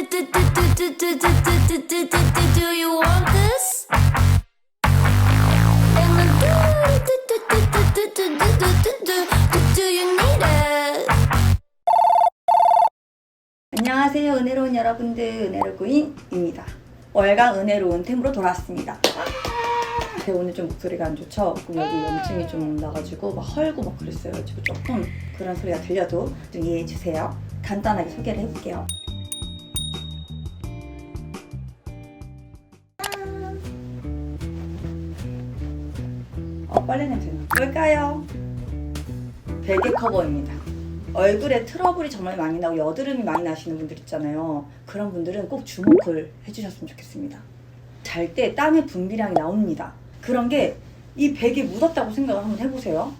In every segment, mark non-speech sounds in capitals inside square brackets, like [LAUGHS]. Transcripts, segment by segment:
Do you want this? And then do you need it? 안녕하세요 은혜로운 여러분들 은혜로구인입니다 월간 은혜로운 템으로 돌아왔습니다 제가 오늘 좀 목소리가 안 좋죠? 여기 염증이 좀 나가지고 막 헐고 막 그랬어요 지금 조금 그런 소리가 들려도 좀 이해해 주세요 간단하게 소개를 해볼게요 어 빨래 냄새나 뭘까요? 베개 커버입니다 얼굴에 트러블이 정말 많이 나고 여드름이 많이 나시는 분들 있잖아요. 그런 분들은 꼭 주목을 해주셨으면 좋겠습니다. 잘 때 땀의 분비량이 나옵니다. 그런 게 이 베개 묻었다고 생각을 한번 해보세요.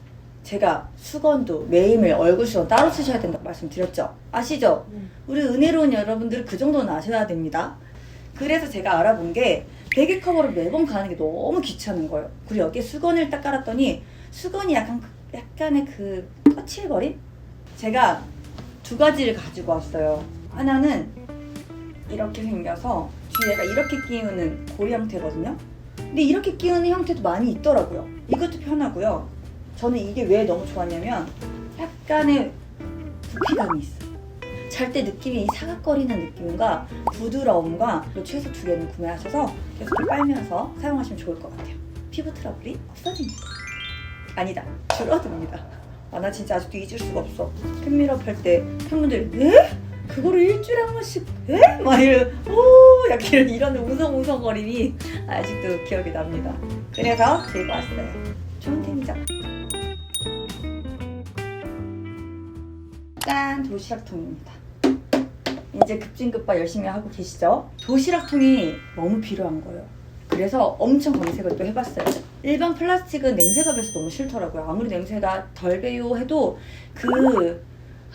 제가 수건도 매일매일 얼굴 수건 따로 쓰셔야 된다고 말씀드렸죠. 아시죠? 우리 은혜로운 여러분들은 그 정도는 아셔야 됩니다. 그래서 제가 알아본 게 베개 커버를 매번 가는 게 너무 귀찮은 거예요. 그리고 여기에 수건을 딱 깔았더니 수건이 약간 그- 약간의 그 거칠거림? 제가 두 가지를 가지고 왔어요. 하나는 이렇게 생겨서 뒤에가 이렇게 끼우는 고리 형태거든요. 근데 이렇게 끼우는 형태도 많이 있더라고요. 이것도 편하고요. 저는 이게 왜 너무 좋았냐면 약간의 부피감이 있어요. 잘 때 느낌이 사각거리는 느낌과 부드러움과 이 최소 두 개는 구매하셔서 계속 빨면서 사용하시면 좋을 것 같아요. 피부 트러블이 없어집니다. 아니다. 줄어듭니다. 아, 나 진짜 아직도 잊을 수가 없어. 팬미럽 할 때 팬분들이, 에? 그거를 일주일에 한 번씩, 에? 막 이런, 오! 약간 이런, 이런 웅성웅성거림이 아직도 기억이 납니다. 그래서 들고 왔어요. 좋은 템이죠? 짠! 도시락통입니다. 이제 급진급파 열심히 하고 계시죠? 도시락통이 너무 필요한 거예요. 그래서 엄청 검색을 또 해봤어요. 일반 플라스틱은 냄새가 배서 너무 싫더라고요. 아무리 냄새가 덜 배요 해도 그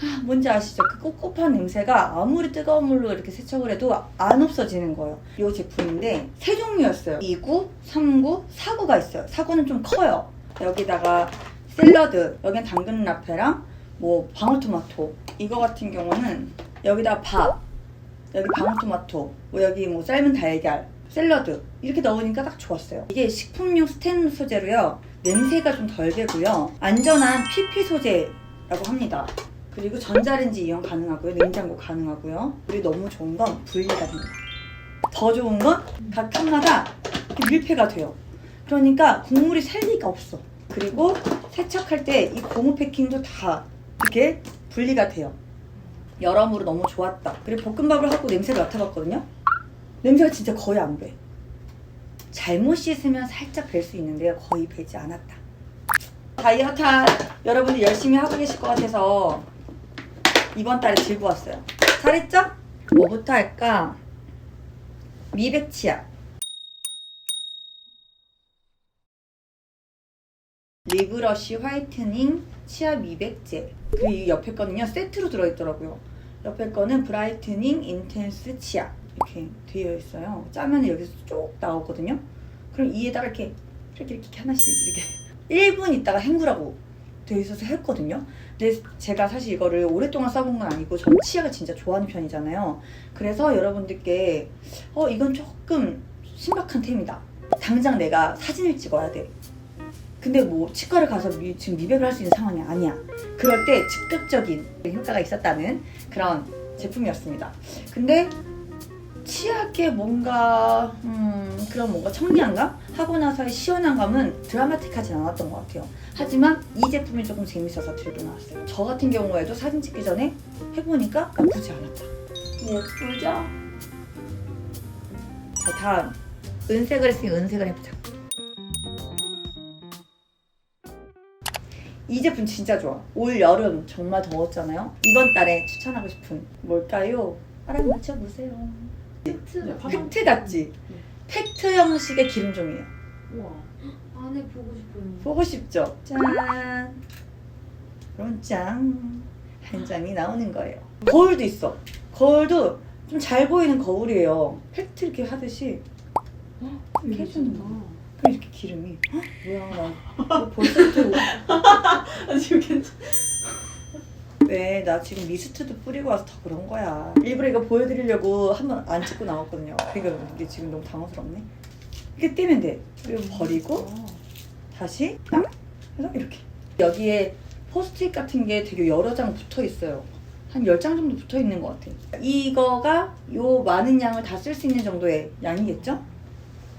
아, 뭔지 아시죠? 그 꿉꿉한 냄새가 아무리 뜨거운 물로 이렇게 세척을 해도 안 없어지는 거예요. 이 제품인데 세 종류였어요. 2구, 3구, 4구가 있어요. 4구는 좀 커요. 여기다가 샐러드, 여기는 당근 라페랑 뭐 방울토마토. 이거 같은 경우는 여기다 밥, 여기 방울토마토, 뭐 여기 뭐 삶은 달걀, 샐러드 이렇게 넣으니까 딱 좋았어요. 이게 식품용 스텐 소재로요. 냄새가 좀덜 배고요. 안전한 PP 소재라고 합니다. 그리고 전자레인지 이용 가능하고요. 냉장고 가능하고요. 그리고 너무 좋은 건 분리가 됩니다. 더 좋은 건 각 칸마다 밀폐가 돼요. 그러니까 국물이 셀 리가 없어. 그리고 세척할 때 이 고무 패킹도 다 이렇게 분리가 돼요. 여러모로 너무 좋았다. 그리고 볶음밥을 하고 냄새를 맡아봤거든요. 냄새가 진짜 거의 안 배. 잘못 씻으면 살짝 뵐 수 있는데요. 거의 배지 않았다. 다이어트 여러분들 열심히 하고 계실 것 같아서 이번 달에 들고 왔어요. 잘했죠? 뭐부터 할까? 미백 치약. 리브러쉬 화이트닝 치아. 그리고 이 옆에 거는요 세트로 들어있더라고요. 옆에 거는 브라이트닝 인텐스 치약 이렇게 되어 있어요. 짜면 여기서 쭉 나오거든요. 그럼 이에다가 이렇게 이렇게 이렇게 하나씩 이렇게 [LAUGHS] 1분 있다가 헹구라고 되어 있어서 했거든요. 근데 제가 사실 이거를 오랫동안 써본 건 아니고 전 치약을 진짜 좋아하는 편이잖아요. 그래서 여러분들께 어 이건 조금 신박한 템이다. 당장 내가 사진을 찍어야 돼. 근데 뭐 치과를 가서 미- 지금 미백을 할 수 있는 상황이 아니야. 그럴 때 즉각적인 효과가 있었다는 그런 제품이었습니다. 근데 치약에 뭔가 음, 그런 뭔가 청량감 하고 나서의 시원한 감은 드라마틱하진 않았던 것 같아요. 하지만 이 제품이 조금 재밌어서 들고 나왔어요. 저 같은 경우에도 사진 찍기 전에 해보니까 나쁘지 않았다. 예쁘죠? 자 다음 은색을 했으니 은색을 해보자. 이 제품 진짜 좋아. 올 여름 정말 더웠잖아요. 이번 달에 추천하고 싶은 뭘까요? 알아 맞춰보세요. 팩트 팩트 같지? 팩트 형식의 기름종이에요. 우와 안에 보고 싶어요. 보고 싶죠? 짠. 그럼 짠. 한 장이 나오는 거예요. 거울도 있어. 거울도 좀 잘 보이는 거울이에요. 팩트 이렇게 하듯이 이렇게 해주는 거. 그럼 이렇게 기름이. 헉, 뭐야, 나 이거 벌써 또 [LAUGHS] 아 지금 괜찮. 왜 나 지금 미스트도 뿌리고 와서 더 그런 거야. 일부러 이거 보여드리려고 한 번 안 찍고 나왔거든요. 그러니까 이게 지금 너무 당황스럽네. 이렇게 띄면 돼. 그리고 버리고 다시 딱 해서 이렇게. 여기에 포스트잇 같은 게 되게 여러 장 붙어 있어요. 한 10장 정도 붙어 있는 것 같아요. 이거가 요 많은 양을 다 쓸 수 있는 정도의 양이겠죠?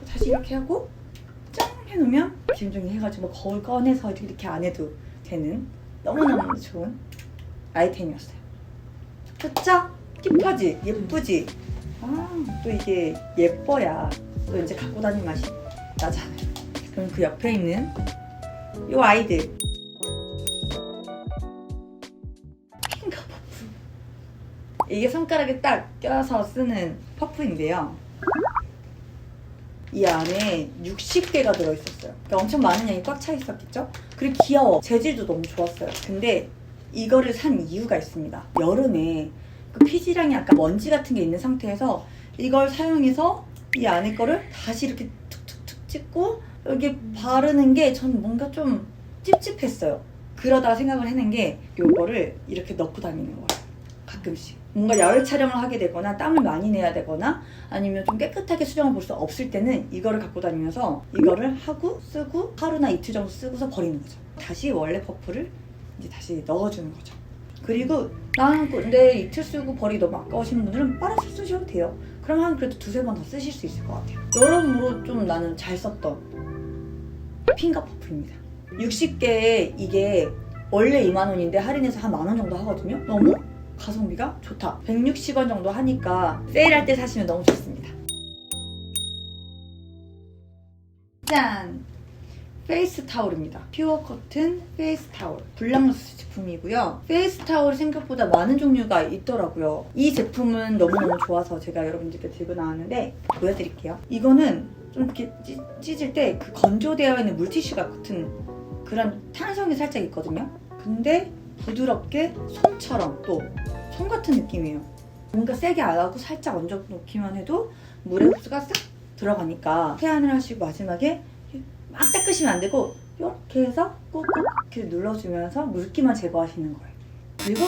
다시 이렇게 하고 짠 해놓으면 정리 해가지고 뭐 거울 꺼내서 이렇게 안 해도 되는 너무너무 좋은 아이템이었어요. 그쵸? 힙하지? 예쁘지? 아, 또 이게 예뻐야 또 이제 갖고 다니는 맛이 나잖아요. 그럼 그 옆에 있는 요 아이들. 핑거 퍼프. 이게 손가락에 딱 껴서 쓰는 퍼프인데요. 이 안에 60개가 들어있었어요. 그러니까 엄청 많은 양이 꽉 차 있었겠죠? 그리고 귀여워. 재질도 너무 좋았어요. 근데 이거를 산 이유가 있습니다. 여름에 그 피지랑이 약간 먼지 같은 게 있는 상태에서 이걸 사용해서 이 안에 거를 다시 이렇게 툭툭툭 찍고 여기 바르는 게 전 뭔가 좀 찝찝했어요. 그러다가 생각을 해낸 게 요거를 이렇게 넣고 다니는 거예요. 가끔씩. 뭔가 야외 촬영을 하게 되거나 땀을 많이 내야 되거나 아니면 좀 깨끗하게 수정을 볼 수 없을 때는 이거를 갖고 다니면서 이거를 하고 쓰고 하루나 이틀 정도 쓰고서 버리는 거죠. 다시 원래 퍼프를 이제 다시 넣어주는 거죠. 그리고 나는 근데 이틀 쓰고 버리기 너무 아까우신 분들은 빨아서 쓰셔도 돼요. 한 그래도 두세 번 더 쓰실 수 있을 것 같아요. 여러모로 좀 나는 잘 썼던 핑거 퍼프입니다. 60개에 이게 원래 2만 원인데 할인해서 한 만 원 정도 하거든요. 너무 가성비가 좋다. 160원 정도 하니까 세일할 때 사시면 너무 좋습니다. 짠! 페이스 타올입니다. 퓨어 커튼 페이스 타올. 블랑루스 제품이고요. 페이스 타올이 생각보다 많은 종류가 있더라고요. 이 제품은 너무너무 좋아서 제가 여러분들께 들고 나왔는데 보여드릴게요. 이거는 좀 이렇게 찌, 찢을 때 그 건조되어 있는 물티슈 같은 그런 탄성이 살짝 있거든요. 근데 부드럽게 손처럼 또 손 같은 느낌이에요. 뭔가 세게 안 하고 살짝 얹어 놓기만 해도 물의 흡수가 싹 들어가니까 세안을 하시고 마지막에 막 닦으시면 안 되고 이렇게 해서 꾹꾹 이렇게 눌러주면서 물기만 제거하시는 거예요. 그리고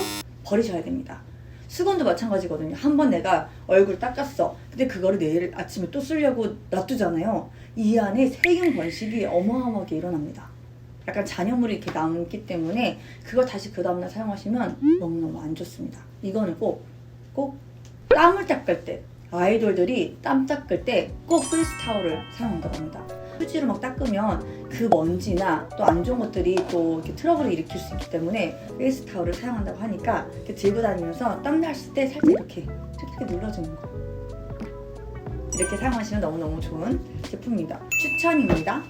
버리셔야 됩니다. 수건도 마찬가지거든요. 한 번 내가 얼굴 닦았어. 근데 그거를 내일 아침에 또 쓰려고 놔두잖아요. 이 안에 세균 번식이 어마어마하게 일어납니다. 약간 잔여물이 이렇게 남기 때문에 그걸 다시 그 다음날 사용하시면 너무너무 안 좋습니다. 이거는 꼭, 꼭 땀을 닦을 때 아이돌들이 땀 닦을 때꼭 프리스 타올을 사용한다고 합니다. 휴지로 막 닦으면 그 먼지나 또 안 좋은 것들이 또 이렇게 트러블을 일으킬 수 있기 때문에 페이스 타올을 사용한다고 하니까 이렇게 들고 다니면서 땀 났을 때 살짝 이렇게 이렇게 눌러주는 거. 이렇게 사용하시면 너무너무 좋은 제품입니다. 추천입니다.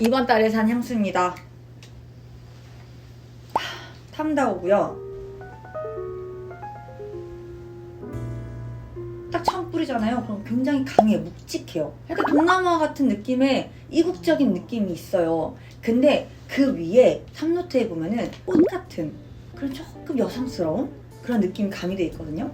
이번 달에 산 향수입니다. 탐다오고요. 딱 처음 뿌리잖아요. 그럼 굉장히 강해, 묵직해요. 약간 동남아 같은 느낌의 이국적인 느낌이 있어요. 근데 그 위에 삼노트에 보면은 꽃 같은 그런 조금 여성스러운 그런 느낌이 가미돼 있거든요.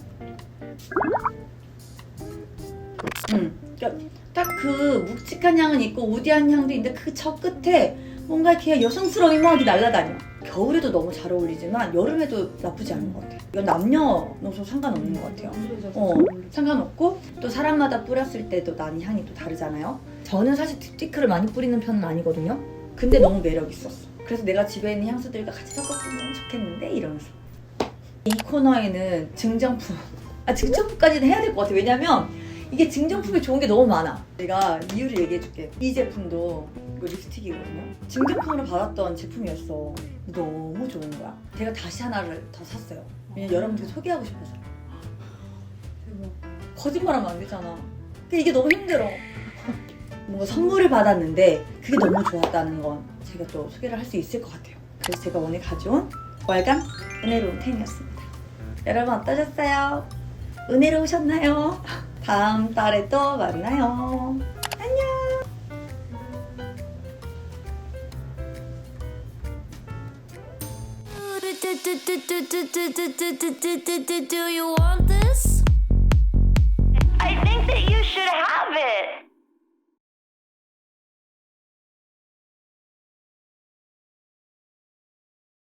음, 그러니까 딱 그 묵직한 향은 있고 우디한 향도 있는데 그 저 끝에 뭔가 이렇게 여성스러운 음악이 날아다녀. 겨울에도 너무 잘 어울리지만 여름에도 나쁘지 않은 것 같아요. 이건 남녀노소 상관없는 것 같아요. 어, 상관없고 또 사람마다 뿌렸을 때도 나는 향이 또 다르잖아요. 저는 사실 딥티크를 많이 뿌리는 편은 아니거든요. 근데 너무 매력 있었어. 그래서 내가 집에 있는 향수들과 같이 섞어 뿌리면 좋겠는데 이러면서 이 코너에는 증정품 아 증정품까지는 해야 될 것 같아. 왜냐면 이게 증정품이 좋은 게 너무 많아. 내가 이유를 얘기해줄게. 이 제품도 이거 립스틱이거든요. 증정품으로 받았던 제품이었어. 너무 좋은 거야. 제가 다시 하나를 더 샀어요. 왜냐면 여러분들께 소개하고 싶어서. 거짓말하면 안 되잖아. 근데 이게 너무 힘들어. 뭔가 선물을 받았는데 그게 너무 좋았다는 건 제가 또 소개를 할 수 있을 것 같아요. 그래서 제가 오늘 가져온 월간 은혜로운 템이었습니다. 여러분 어떠셨어요? 은혜로우셨나요? 다음 달에 또 만나요. 안녕. Do you want this?